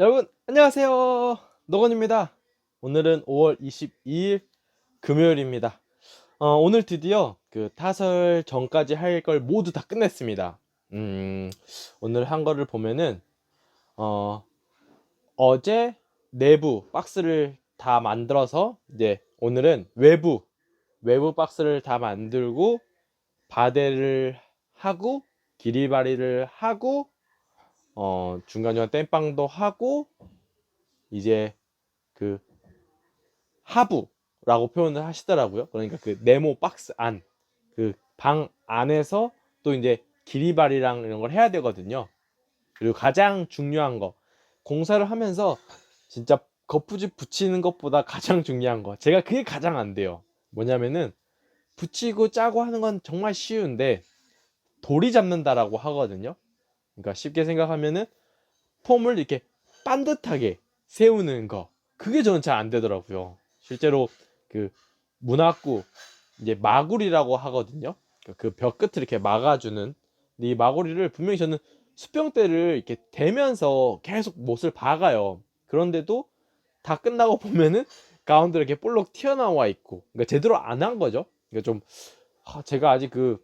여러분 안녕하세요. 노건입니다. 오늘은 5월 22일 금요일입니다. 어, 오늘 드디어 그 타설 전까지 할 걸 모두 다 끝냈습니다. 음, 오늘 한 거를 보면은 어, 어제 내부 박스를 다 만들어서 이제 오늘은 외부 외부 박스를 다 만들고 바데를 하고 기리바리를 하고 어, 중간중간 땜빵도 하고 이제 그 하부라고 표현을 하시더라고요. 그러니까 그 네모 박스 안, 그 방 안에서 또 이제 기리발이랑 이런 걸 해야 되거든요. 그리고 가장 중요한 거 공사를 하면서 진짜 거푸집 붙이는 것보다 가장 중요한 거 제가 그게 가장 안 돼요. 뭐냐면은 붙이고 짜고 하는 건 정말 쉬운데 돌이 잡는다라고 하거든요. 그러니까 쉽게 생각하면은 폼을 이렇게 반듯하게 세우는 거 그게 저는 잘 안 되더라고요. 실제로 그 문학구 이제 마구리라고 하거든요. 그 벽 끝을 이렇게 막아주는 이 마구리를 분명히 저는 수평대를 이렇게 대면서 계속 못을 박아요. 그런데도 다 끝나고 보면은 가운데 이렇게 볼록 튀어나와 있고 그러니까 제대로 안 한 거죠. 그러니까 좀 아, 제가 아직 그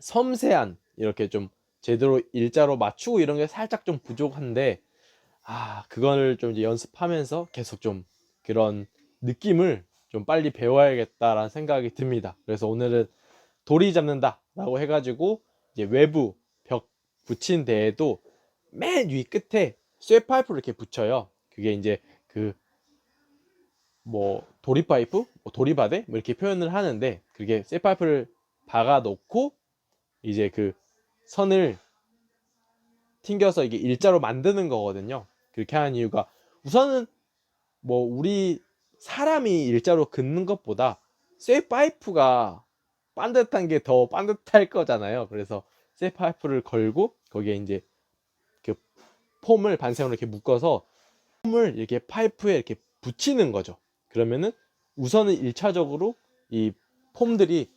섬세한 이렇게 좀 제대로 일자로 맞추고 이런 게 살짝 좀 부족한데 아 그거를 좀 이제 연습하면서 계속 좀 그런 느낌을 좀 빨리 배워야겠다라는 생각이 듭니다. 그래서 오늘은 돌이 잡는다라고 해가지고 이제 외부 벽 붙인 데에도 맨 위 끝에 쇠 파이프를 이렇게 붙여요. 그게 이제 그 뭐 도리 파이프, 뭐 도리바데 뭐 이렇게 표현을 하는데 그게 쇠 파이프를 박아 놓고 이제 그 선을 튕겨서 이게 일자로 만드는 거거든요. 그렇게 하는 이유가 우선은 뭐 우리 사람이 일자로 긋는 것보다 쇠 파이프가 반듯한 게 더 반듯할 거잖아요. 그래서 쇠 파이프를 걸고 거기에 이제 그 폼을 반생으로 이렇게 묶어서 폼을 이렇게 파이프에 이렇게 붙이는 거죠. 그러면은 우선은 일차적으로 이 폼들이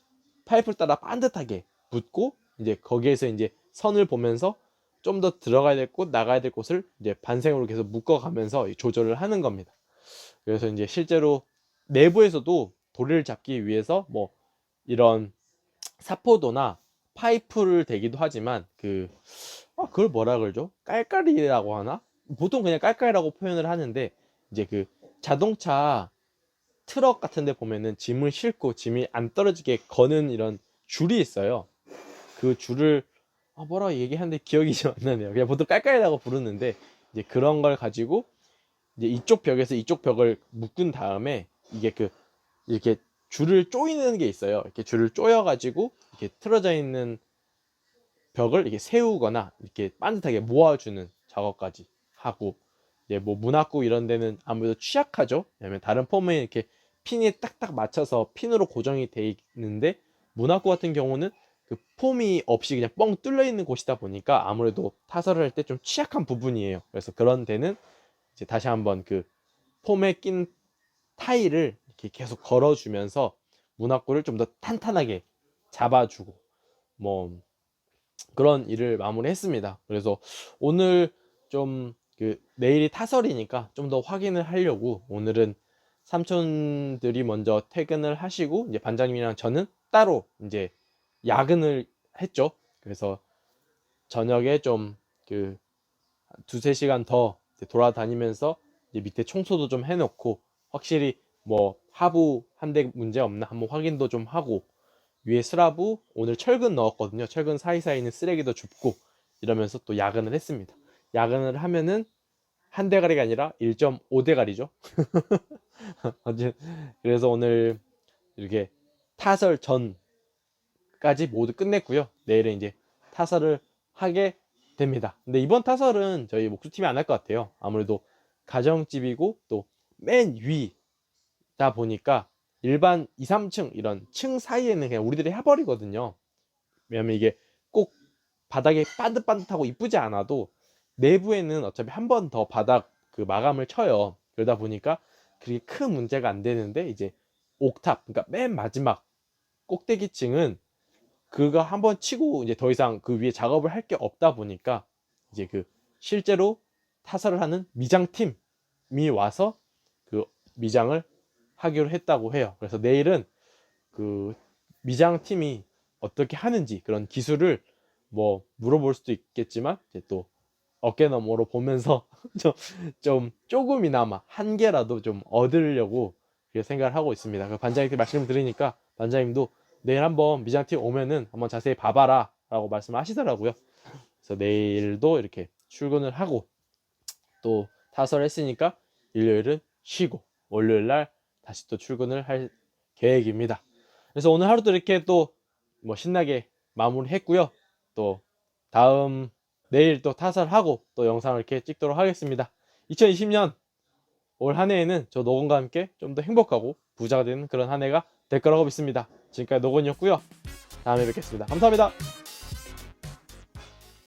파이프를 따라 반듯하게 붙고 이제 거기에서 이제 선을 보면서 좀 더 들어가야 될 곳, 나가야 될 곳을 이제 반생으로 계속 묶어가면서 조절을 하는 겁니다. 그래서 이제 실제로 내부에서도 도리를 잡기 위해서 뭐 이런 사포도나 파이프를 대기도 하지만 그 아, 그걸 뭐라 그러죠? 깔깔이라고 하나? 보통 그냥 깔깔이라고 표현을 하는데 이제 그 자동차 트럭 같은 데 보면은 짐을 싣고 짐이 안 떨어지게 거는 이런 줄이 있어요. 그 줄을 아, 뭐라 얘기하는데 기억이 좀 안 나네요. 그냥 보통 깔깔이라고 부르는데 이제 그런 걸 가지고 이제 이쪽 벽에서 이쪽 벽을 묶은 다음에 이게 그 이렇게 줄을 조이는 게 있어요. 이렇게 줄을 조여 가지고 이렇게 틀어져 있는 벽을 이렇게 세우거나 이렇게 반듯하게 모아주는 작업까지 하고 이제 뭐 문학구 이런 데는 아무래도 취약하죠. 왜냐면 다른 폼에 이렇게 핀이 딱딱 맞춰서 핀으로 고정이 돼 있는데 문학구 같은 경우는 그 폼이 없이 그냥 뻥 뚫려 있는 곳이다 보니까 아무래도 타설을 할 때 좀 취약한 부분이에요. 그래서 그런 데는 이제 다시 한번 그 폼에 낀 타일을 이렇게 계속 걸어주면서 문학구를 좀 더 탄탄하게 잡아주고 뭐 그런 일을 마무리했습니다. 그래서 오늘 좀 그 내일이 타설이니까 좀 더 확인을 하려고 오늘은 삼촌들이 먼저 퇴근을 하시고 이제 반장님이랑 저는 따로 이제 야근을 했죠. 그래서 저녁에 좀 그 두세 시간 더 돌아다니면서 이제 밑에 청소도 좀 해놓고 확실히 뭐 하부 한 대 문제 없나 한번 확인도 좀 하고 위에 스라브 오늘 철근 넣었거든요. 철근 사이사이 있는 쓰레기도 줍고 이러면서 또 야근을 했습니다. 야근을 하면은 한 대가리가 아니라 1.5대가리죠. 그래서 오늘 이렇게 타설 전 까지 모두 끝냈고요. 내일은 이제 타설을 하게 됩니다. 근데 이번 타설은 저희 목수팀이 안 할 것 같아요. 아무래도 가정집이고 또 맨 위다 보니까 일반 2, 3층 이런 층 사이에는 그냥 우리들이 해버리거든요. 왜냐면 이게 꼭 바닥에 반듯반듯하고 이쁘지 않아도 내부에는 어차피 한 번 더 바닥 그 마감을 쳐요. 그러다 보니까 그게 큰 문제가 안 되는데 이제 옥탑 그러니까 맨 마지막 꼭대기층은 그거 한번 치고 이제 더 이상 그 위에 작업을 할 게 없다 보니까 이제 그 실제로 타설을 하는 미장 팀이 와서 그 미장을 하기로 했다고 해요. 그래서 내일은 그 미장 팀이 어떻게 하는지 그런 기술을 뭐 물어볼 수도 있겠지만 이제 또 어깨 너머로 보면서 좀, 좀 조금이나마 한 개라도 좀 얻으려고 생각을 하고 있습니다. 그 반장님께 말씀을 드리니까 반장님도 내일 한번 미장팀 오면은 한번 자세히 봐봐라 라고 말씀을 하시더라고요. 그래서 내일도 이렇게 출근을 하고 또 타설을 했으니까 일요일은 쉬고 월요일 날 다시 또 출근을 할 계획입니다. 그래서 오늘 하루도 이렇게 또 뭐 신나게 마무리했고요. 또 다음 내일 또 타설하고 또 영상을 이렇게 찍도록 하겠습니다. 2020년 올 한 해에는 저 노건과 함께 좀 더 행복하고 부자가 되는 그런 한 해가 될 거라고 믿습니다. 지금까지 노건이었고요. 다음에 뵙겠습니다. 감사합니다.